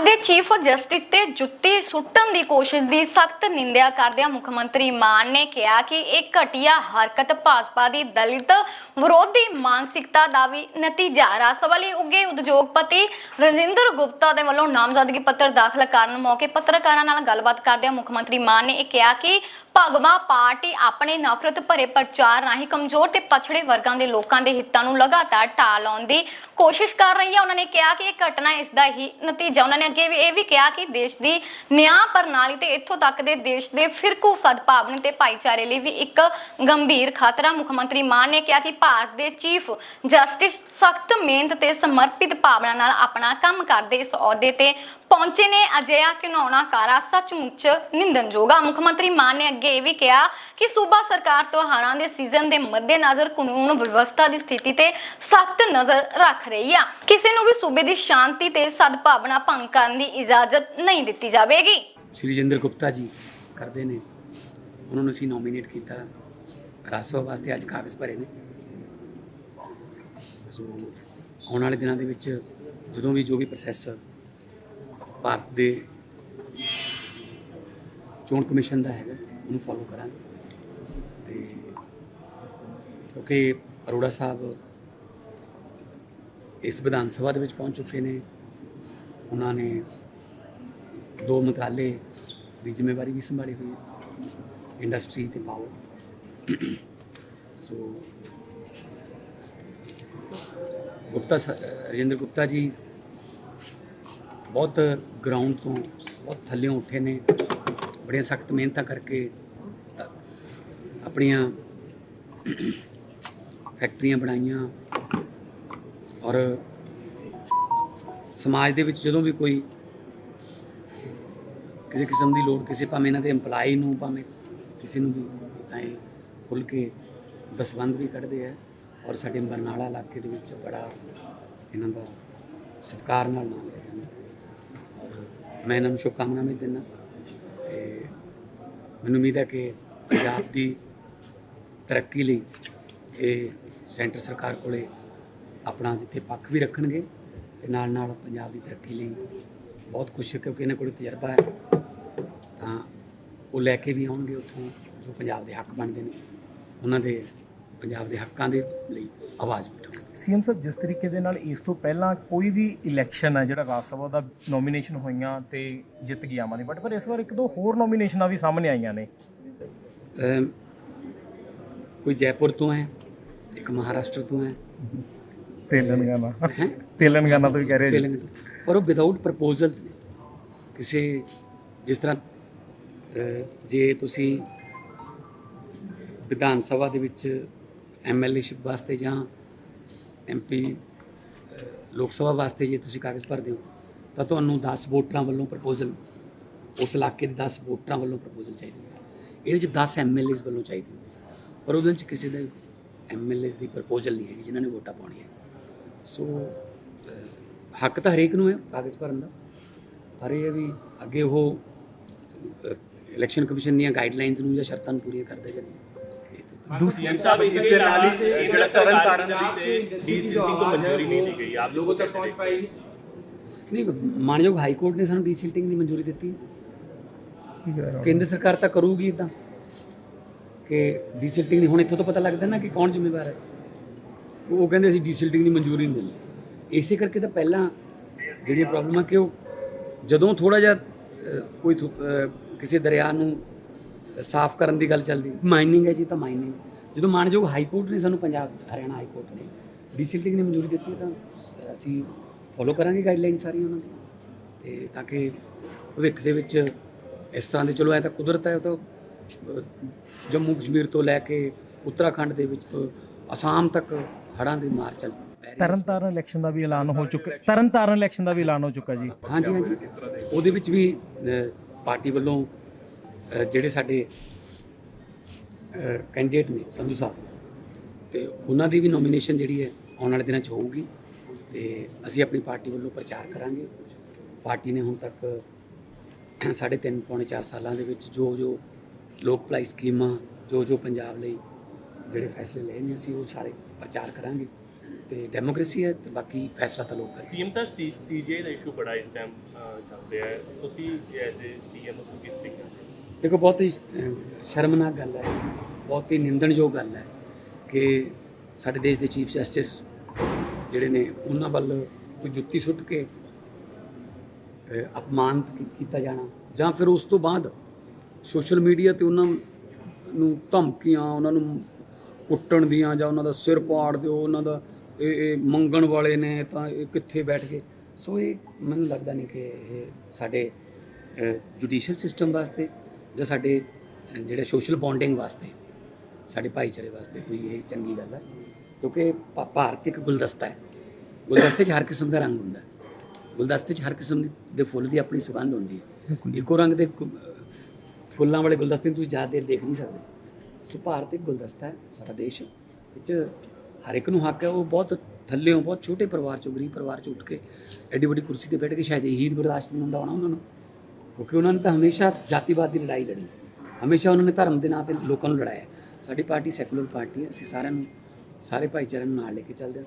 ਦੇ chief justice ਤੇ ਜੁੱਤੀ ਸੁੱਟਣ ਦੀ ਕੋਸ਼ਿਸ਼ ਦੀ ਸਖਤ ਨਿੰਦਿਆ ਕਰਦਿਆਂ ਮੁੱਖ ਮੰਤਰੀ ਮਾਨ ਨੇ ਕਿਹਾ ਕਿ ਇਹ ਘਟੀਆ ਹਰਕਤ ਭਾਜਪਾ ਦੀ ਦਲਿਤ ਵਿਰੋਧੀ ਮਾਨਸਿਕਤਾ ਦਾ ਵੀ ਨਤੀਜਾ ਰਾਜ ਸਭਾ ਲਈ ਉੱਗੇ ਉਦਯੋਗਪਤੀ ਰਜਿੰਦਰ ਗੁਪਤਾ ਦੇ ਵੱਲੋਂ ਨਾਮਜ਼ਦਗੀ ਪੱਤਰ ਦਾਖਲ ਕਰਨ ਮੌਕੇ ਪੱਤਰਕਾਰਾਂ ਨਾਲ ਗੱਲਬਾਤ ਕਰਦਿਆਂ ਮੁੱਖ ਮੰਤਰੀ ਮਾਨ ਨੇ ਇਹ ਕਿਹਾ ਕਿ ਭਗਵਾ ਪਾਰਟੀ ਆਪਣੇ ਨਫ਼ਰਤ ਭਰੇ ਪ੍ਰਚਾਰ ਰਾਹੀਂ ਕਮਜ਼ੋਰ ਤੇ ਪਛੜੇ ਵਰਗਾਂ ਦੇ ਲੋਕਾਂ ਦੇ ਹਿੱਤਾਂ ਨੂੰ ਲਗਾਤਾਰ ਢਾਹ ਲਾਉਣ ਦੀ ਕੋਸ਼ਿਸ਼ ਕਰ ਰਹੀ ਹੈ। ਉਹਨਾਂ ਨੇ ਕਿਹਾ ਕਿ ਇਹ ਘਟਨਾ ਇਸ ਦਾ ਹੀ ਨਤੀਜਾ ਉਹਨਾਂ ਨੇ ਅੱਗੇ ਵੀ ਇਹ ਵੀ ਕਿਹਾ ਕਿ ਦੇਸ਼ ਦੀ ਨਿਆਂ ਪ੍ਰਣਾਲੀ ਤੇ ਇੱਥੋਂ ਤੱਕ ਦੇ ਦੇਸ਼ ਦੇ ਫਿਰਕੂ ਸਦਭਾਵਨਾ ਤੇ ਭਾਈਚਾਰੇ ਲਈ ਵੀ ਇੱਕ ਗੰਭੀਰ ਖਤਰਾ। ਮੁੱਖ ਮੰਤਰੀ ਮਾਨ ਨੇ ਕਿਹਾ ਕਿ ਭਾਰਤ ਦੇ ਚੀਫ ਜਸਟਿਸ ਸਖਤ ਮਿਹਨਤ ਤੇ ਸਮਰਪਿਤ ਭਾਵਨਾ ਨਾਲ ਆਪਣਾ ਕੰਮ ਕਰਦੇ ਇਸ ਅਹੁਦੇ ਤੇ ਪਹੁੰਚੇ ਨੇ। ਅਜਿਹਾ ਘਿਨਾਉਣਾ ਕਾਰਾ ਸੱਚਮੁੱਚ ਨਿੰਦਨਯੋਗ ਆ। ਮੁੱਖ ਮੰਤਰੀ ਮਾਨ ਨੇ ਅੱਗੇ ਇਹ ਵੀ ਕਿਹਾ ਕਿ ਸੂਬਾ ਸਰਕਾਰ ਤਿਉਹਾਰਾਂ ਦੇ ਸੀਜ਼ਨ ਦੇ ਮੱਦੇਨਜ਼ਰ ਕਾਨੂੰਨ ਵਿਵਸਥਾ ਦੀ ਸਥਿਤੀ ਤੇ ਸਖਤ ਨਜ਼ਰ ਰੱਖ ਰਹੀ ਆ। ਕਿਸੇ ਨੂੰ ਵੀ ਸੂਬੇ ਦੀ ਸ਼ਾਂਤੀ ਤੇ ਸਦਭਾਵਨਾ ਭੰਗ ਕਰਨ ਦੀ ਇਜਾਜ਼ਤ ਨਹੀਂ ਦਿੱਤੀ ਜਾਵੇਗੀ। ਸ਼੍ਰੀ ਜਿੰਦਰ ਗੁਪਤਾ ਜੀ ਕਰਦੇ ਨੇ। ਉਹਨਾਂ ਨੂੰ ਅਸੀਂ ਨੋਮੀਨੇਟ ਕੀਤਾ। ਰਾਜ ਸਭਾ ਵਾਸਤੇ ਅੱਜ ਕਾਗਜ਼ ਭਰੇ ਨੇ। ਸੋ ਆਉਣ ਵਾਲੇ ਦਿਨਾਂ ਦੇ ਵਿੱਚ ਜਦੋਂ ਵੀ ਜੋ ਵੀ ਪ੍ਰੋਸੈਸ ਭਾਰਤ ਦੇ ਚੋਣ ਕਮਿਸ਼ਨ ਦਾ ਹੈਗਾ, ਉਹਨੂੰ ਫੋਲੋ ਕਰਾਂਗੇ। ਤੇ ਕਿਉਂਕਿ ਅਰੋੜਾ ਸਾਹਿਬ ਇਸ ਵਿਧਾਨ ਸਭਾ ਦੇ ਵਿੱਚ ਪਹੁੰਚ ਚੁੱਕੇ ਨੇ। ਉਹਨਾਂ ਨੇ ਦੋ ਮੰਤਰਾਲੇ ਦੀ ਜ਼ਿੰਮੇਵਾਰੀ ਵੀ ਸੰਭਾਲੀ ਹੋਈ ਹੈ ਇੰਡਸਟਰੀ ਤੇ ਪਾਵਰ ਸੋ ਗੁਪਤਾ ਰਜਿੰਦਰ ਗੁਪਤਾ ਜੀ ਬਹੁਤ ਗਰਾਊਂਡ ਤੋਂ ਬਹੁਤ ਥੱਲਿਓਂ ਉੱਠੇ ਨੇ। ਬੜੀਆਂ ਸਖਤ ਮਿਹਨਤਾਂ ਕਰਕੇ ਆਪਣੀਆਂ ਫੈਕਟਰੀਆਂ ਬਣਾਈਆਂ ਔਰ ਸਮਾਜ ਦੇ ਵਿੱਚ ਜਦੋਂ ਵੀ ਕੋਈ ਕਿਸੇ ਕਿਸਮ ਦੀ ਲੋੜ, ਕਿਸੇ ਭਾਵੇਂ ਇਹਨਾਂ ਦੇ EMPLOYE ਨੂੰ, ਭਾਵੇਂ ਕਿਸੇ ਨੂੰ ਵੀ ਤਾਂ ਖੁੱਲ ਕੇ ਦਸਵੰਦ ਵੀ ਕੱਢਦੇ ਆ ਔਰ ਸਾਡੇ ਬਰਨਾਲਾ ਇਲਾਕੇ ਦੇ ਵਿੱਚ ਬੜਾ ਇਹਨਾਂ ਦਾ ਸਤਿਕਾਰ ਨਾਲ ਨਾਮ ਲਿਆ ਜਾਂਦਾ। ਔਰ ਮੈਂ ਇਹਨਾਂ ਨੂੰ ਸ਼ੁਭਕਾਮਨਾਵਾਂ ਦਿੰਦਾ ਤੇ ਮੈਨੂੰ ਉਮੀਦ ਹੈ ਕਿ ਪੰਜਾਬ ਦੀ ਤਰੱਕੀ ਲਈ ਇਹ ਸੈਂਟਰ ਸਰਕਾਰ ਕੋਲੇ ਆਪਣਾ ਜਿੱਥੇ ਪੱਖ ਵੀ ਰੱਖਣਗੇ ਤੇ ਨਾਲ ਨਾਲ ਪੰਜਾਬ ਦੀ ਤਰੱਕੀ ਲਈ ਬਹੁਤ ਕੁਛ ਕਿਉਂਕਿ ਇਹਨਾਂ ਕੋਲ ਤਜਰਬਾ ਹੈ। ਤਾਂ ਉਹ ਲੈ ਕੇ ਵੀ ਆਉਣਗੇ ਉੱਥੋਂ ਜੋ ਪੰਜਾਬ ਦੇ ਹੱਕ ਬਣਦੇ ਨੇ। ਉਹਨਾਂ ਦੇ ਪੰਜਾਬ ਦੇ ਹੱਕਾਂ ਦੇ ਲਈ ਆਵਾਜ਼ ਉਠਾਉਣਗੇ। ਸੀਐਮ ਸਾਹਿਬ ਜਿਸ ਤਰੀਕੇ ਦੇ ਨਾਲ ਇਸ ਤੋਂ ਪਹਿਲਾਂ ਕੋਈ ਵੀ ਇਲੈਕਸ਼ਨ ਹੈ ਜਿਹੜਾ ਰਾਜ ਸਭਾ ਦਾ ਨੋਮੀਨੇਸ਼ਨ ਹੋਈਆਂ ਤੇ ਜਿੱਤ ਗਿਆ ਆਦਮੀ ਪਾਰਟੀ ਪਰ ਇਸ ਵਾਰ ਇੱਕ ਦੋ ਹੋਰ ਨੋਮੀਨੇਸ਼ਨਾਂ ਵੀ ਸਾਹਮਣੇ ਆਈਆਂ ਨੇ। ਕੋਈ ਜੈਪੁਰ ਤੋਂ ਹੈ ਇੱਕ ਮਹਾਰਾਸ਼ਟਰ ਤੋਂ ਹੈ ਤੇਲੰਗਾਨਾ। ਤੇਲੰਗਾਨਾ ਤੋਂ ਵੀ ਕਹਿ ਰਹੇ ਜੀ। ਤੇਲੰਗ ਤੋਂ ਪਰ ਉਹ ਵਿਦਆਊਟ ਪ੍ਰਪੋਜ਼ਲਸ ਨੇ। ਕਿਸੇ ਜਿਸ ਤਰ੍ਹਾਂ ਅਹ, ਜੇ ਤੁਸੀਂ ਵਿਧਾਨ ਸਭਾ ਦੇ ਵਿੱਚ ਐਮਐਲਏਸ਼ਿਪ ਵਾਸਤੇ ਜਾਂ ਐਮਪੀ ਲੋਕ ਸਭਾ ਵਾਸਤੇ ਜੇ ਤੁਸੀਂ ਕਾਗਜ਼ ਭਰਦੇ ਹੋ ਤਾਂ ਤੁਹਾਨੂੰ 10 ਵੋਟਰਾਂ ਵੱਲੋਂ ਪ੍ਰਪੋਜ਼ਲ ਉਸ ਇਲਾਕੇ ਦੇ 10 ਵੋਟਰਾਂ ਵੱਲੋਂ ਪ੍ਰਪੋਜ਼ਲ ਚਾਹੀਦੀ ਹੈ। ਇਹਦੇ ਵਿੱਚ 10 ਐਮਐਲਏਸ ਵੱਲੋਂ ਚਾਹੀਦੀ ਹੈ। ਪਰ ਉਹਦੇ ਵਿੱਚ ਕਿਸੇ ਦੇ ਐਮਐਲਏਸ ਦੀ ਪ੍ਰਪੋਜ਼ਲ ਨਹੀਂ ਹੈਗੀ ਜਿਨ੍ਹਾਂ ਨੇ ਵੋਟਾਂ ਪਾਉਣੀਆਂ। ਸੋ ਹੱਕ ਤਾਂ ਹਰੇਕ ਨੂੰ ਹੈ ਕਾਗਜ਼ ਭਰਨ ਦਾ। ਪਰ ਇਹ ਵੀ ਅੱਗੇ ਉਹ ਇਲੈਕਸ਼ਨ ਕਮਿਸ਼ਨ ਦੀਆਂ ਗਾਈਡਲਾਈਨਸ ਨੂੰ ਜਾਂ ਸ਼ਰਤਾਂ ਨੂੰ ਪੂਰੀਆਂ ਕਰਦੇ ਜਾਂਦੇ ਦੂਸਰੀ ਸਾਹਿਬ ਇਸ ਦੇ ਨਾਲ ਹੀ ਜਿਹੜਾ ਤਰਨ ਤਾਰਨ ਦੀ ਡੀਸਿਲਟਿੰਗ ਤੋਂ ਮਨਜ਼ੂਰੀ ਨਹੀਂ ਦੀ ਆਪ ਲੋਗੋ ਤੱਕ ਪਹੁੰਚ ਪਾਈ। ਨਹੀਂ ਮਾਨਯੋਗ ਹਾਈ ਕੋਰਟ ਨੇ ਸਾਨੂੰ ਡੀਸਿਲਟਿੰਗ ਦੀ ਮਨਜ਼ੂਰੀ ਦਿੱਤੀ। ਕੇਂਦਰ ਸਰਕਾਰ ਤਾਂ ਕਰੂਗੀ ਇਦਾਂ ਕਿ ਡੀਸਿਲਟਿੰਗ ਨਹੀਂ ਹੁਣ ਇੱਥੋਂ ਤੋਂ ਪਤਾ ਲੱਗਦਾ ਨਾ ਕਿ ਕੌਣ ਜ਼ਿੰਮੇਵਾਰ ਹੈ। ਉਹ ਕਹਿੰਦੇ ਅਸੀਂ ਡੀਸਿਲਟਿੰਗ ਦੀ ਮਨਜ਼ੂਰੀ ਨਹੀਂ ਦਿੰਦੇ। ਇਸੇ ਕਰਕੇ ਤਾਂ ਪਹਿਲਾਂ ਜਿਹੜੀਆਂ ਪ੍ਰੋਬਲਮ ਹੈ ਕਿ ਉਹ ਜਦੋਂ ਥੋੜਾ ਜਿਹਾ ਕੋਈ ਕਿਸੇ ਦਰਿਆ ਨੂੰ ਸਾਫ਼ ਕਰਨ ਦੀ ਗੱਲ ਚੱਲਦੀ। ਮਾਈਨਿੰਗ ਹੈ ਜੀ ਤਾਂ ਮਾਈਨਿੰਗ ਜਦੋਂ ਮਾਨਯੋਗ ਹਾਈ ਕੋਰਟ ਨੇ ਸਾਨੂੰ ਪੰਜਾਬ, ਹਰਿਆਣਾ ਹਾਈ ਕੋਰਟ ਨੇ ਡੀਸਿਲਟਿੰਗ ਦੀ ਮਨਜ਼ੂਰੀ ਦਿੱਤੀ, ਤਾਂ ਅਸੀਂ ਫੋਲੋ ਕਰਾਂਗੇ ਗਾਈਡਲਾਈਨ ਸਾਰੀਆਂ ਉਹਨਾਂ ਦੀ। ਤੇ ਤਾਂ ਕਿ ਭਵਿੱਖ ਦੇ ਵਿੱਚ ਇਸ ਤਰ੍ਹਾਂ ਦੇ, ਚਲੋ ਐ ਤਾਂ ਕੁਦਰਤ ਹੈ, ਉਹ ਤਾਂ ਜੰਮੂ ਕਸ਼ਮੀਰ ਤੋਂ ਲੈ ਕੇ ਉੱਤਰਾਖੰਡ ਦੇ ਵਿੱਚ ਤੋਂ ਅਸਾਮ ਤੱਕ ਹੜ੍ਹਾਂ ਦੀ ਮਾਰ ਚੱਲ ਪੈ ਰਹੀ ਹੈ। ਤਰਨਤਾਰਨ ਇਲੈਕਸ਼ਨ ਦਾ ਵੀ ਐਲਾਨ ਹੋ ਚੁੱਕਾ ਤਰਨਤਾਰਨ ਇਲੈਕਸ਼ਨ ਦਾ ਵੀ ਐਲਾਨ ਹੋ ਚੁੱਕਾ ਜੀ। ਹਾਂਜੀ ਹਾਂਜੀ। ਉਹਦੇ ਵਿੱਚ ਵੀ ਪਾਰਟੀ ਵੱਲੋਂ ਜਿਹੜੇ ਸਾਡੇ ਕੈਂਡੀਡੇਟ ਨੇ ਸੰਧੂ ਸਾਹਿਬ ਤੇ ਉਹਨਾਂ ਦੀ ਵੀ ਨੋਮੀਨੇਸ਼ਨ ਜਿਹੜੀ ਹੈ ਆਉਣ ਵਾਲੇ ਦਿਨਾਂ 'ਚ ਹੋਊਗੀ। ਤੇ ਅਸੀਂ ਆਪਣੀ ਪਾਰਟੀ ਵੱਲੋਂ ਪ੍ਰਚਾਰ ਕਰਾਂਗੇ। ਪਾਰਟੀ ਨੇ ਹੁਣ ਤੱਕ ਸਾਢੇ ਤਿੰਨ ਪੌਣੇ 4 ਸਾਲਾਂ ਦੇ ਵਿੱਚ ਜੋ ਜੋ ਲੋਕ ਭਲਾਈ ਸਕੀਮਾਂ ਜੋ ਜੋ ਪੰਜਾਬ ਲਈ ਜਿਹੜੇ ਫੈਸਲੇ ਨੇ ਅਸੀਂ ਉਹ ਸਾਰੇ ਪ੍ਰਚਾਰ ਕਰਾਂਗੇ ਤੇ ਡੈਮੋਕ੍ਰੇਸੀ ਹੈ ਤੇ ਬਾਕੀ ਫੈਸਲਾ ਤਾਂ ਲੋਕ ਕਰੇ। ਸੀਐਮ ਸਰ ਸੀਜੇ ਦਾ ਇਸ਼ੂ ਬੜਾ ਇਸ ਟਾਈਮ ਚੱਲ ਰਿਹਾ ਹੈ। ਤੁਸੀਂ ਐਜ਼ ਏ ਸੀਐਮ ਨੂੰ ਕਿਸ ਤਰੀਕੇ ਦੇਖੋ ਬਹੁਤ ਹੀ ਸ਼ਰਮਨਾਕ ਗੱਲ ਹੈ। ਬਹੁਤ ਹੀ ਨਿੰਦਣਯੋਗ ਗੱਲ ਹੈ ਕਿ ਸਾਡੇ ਦੇਸ਼ ਦੇ ਚੀਫ ਜਸਟਿਸ ਜਿਹੜੇ ਨੇ ਉਹਨਾਂ ਵੱਲ ਕੋਈ ਜੁੱਤੀ ਸੁੱਟ ਕੇ ਅਪਮਾਨਿਤ ਕੀ- ਕੀਤਾ ਜਾਣਾ ਜਾਂ ਫਿਰ ਉਸ ਤੋਂ ਬਾਅਦ ਸੋਸ਼ਲ ਮੀਡੀਆ ਤੇ ਉਹਨਾਂ ਨੂੰ ਧਮਕੀਆਂ ਉਹਨਾਂ ਨੂੰ ਕੁੱਟਣ ਦੀਆਂ ਜਾਂ ਉਹਨਾਂ ਦਾ ਸਿਰ ਪਾੜ ਦਿਓ ਉਹਨਾਂ ਦਾ ਇਹ ਇਹ ਮੰਗਣ ਵਾਲੇ ਨੇ ਤਾਂ ਇਹ ਕਿੱਥੇ ਬੈਠ ਗਏ? ਸੋ ਇਹ ਮੈਨੂੰ ਲੱਗਦਾ ਨਹੀਂ ਕਿ ਇਹ ਸਾਡੇ ਜੁਡੀਸ਼ੀਅਲ ਸਿਸਟਮ ਵਾਸਤੇ ਜਾਂ ਸਾਡੇ ਜਿਹੜੇ ਸੋਸ਼ਲ ਬੌਂਡਿੰਗ ਵਾਸਤੇ ਸਾਡੇ ਭਾਈਚਾਰੇ ਵਾਸਤੇ ਕੋਈ ਇਹ ਚੰਗੀ ਗੱਲ ਹੈ। ਕਿਉਂਕਿ ਭਾਰਤ ਇੱਕ ਗੁਲਦਸਤਾ ਹੈ। ਗੁਲਦਸਤੇ 'ਚ ਹਰ ਕਿਸਮ ਦਾ ਰੰਗ ਹੁੰਦਾ ਗੁਲਦਸਤੇ 'ਚ ਹਰ ਕਿਸਮ ਦੀ- ਫੁੱਲ ਦੀ ਆਪਣੀ ਸੁਗੰਧ ਹੁੰਦੀ ਹੈ। ਇੱਕੋ ਰੰਗ ਦੇ ਫੁੱਲਾਂ ਵਾਲੇ ਗੁਲਦਸਤੇ ਨੂੰ ਤੁਸੀਂ ਜ਼ਿਆਦਾ ਦੇਰ ਦੇਖ ਨਹੀਂ ਸਕਦੇ। ਸੋ ਭਾਰਤ ਇੱਕ ਗੁਲਦਸਤਾ ਹੈ ਸਾਡਾ ਦੇਸ਼। ਵਿੱਚ ਹਰ ਇੱਕ ਨੂੰ ਹੱਕ ਹੈ, ਉਹ ਬਹੁਤ ਥੱਲੇੋਂ ਬਹੁਤ ਛੋਟੇ ਪਰਿਵਾਰ ਚੋਂ, ਗਰੀਬ ਪਰਿਵਾਰ ਚੋਂ ਉੱਠ ਕੇ ਐਡੀ ਵੱਡੀ ਕੁਰਸੀ ਤੇ ਬੈਠ ਕੇ ਸ਼ਾਇਦ ਇਹੀ ਬਰਦਾਸ਼ਤ ਨਹੀਂ ਹੁੰਦਾ ਹੋਣਾ ਉਹਨਾਂ ਨੂੰ। ਕਿਉਂਕਿ ਉਹਨਾਂ ਨੇ ਤਾਂ ਹਮੇਸ਼ਾ ਜਾਤੀਵਾਦ ਦੀ ਲੜਾਈ ਲੜੀ। ਹਮੇਸ਼ਾ ਉਹਨਾਂ ਨੇ ਧਰਮ ਦੇ ਨਾਂ ਤੇ ਲੋਕਾਂ ਨੂੰ ਲੜਾਇਆ। ਸਾਡੀ ਪਾਰਟੀ ਸੈਕੂਲਰ ਪਾਰਟੀ ਹੈ, ਅਸੀਂ ਸਾਰਿਆਂ ਨੂੰ, ਸਾਰੇ ਭਾਈਚਾਰਿਆਂ ਨੂੰ ਨਾਲ ਲੈ ਕੇ ਚੱਲਦੇ ਹਾਂ।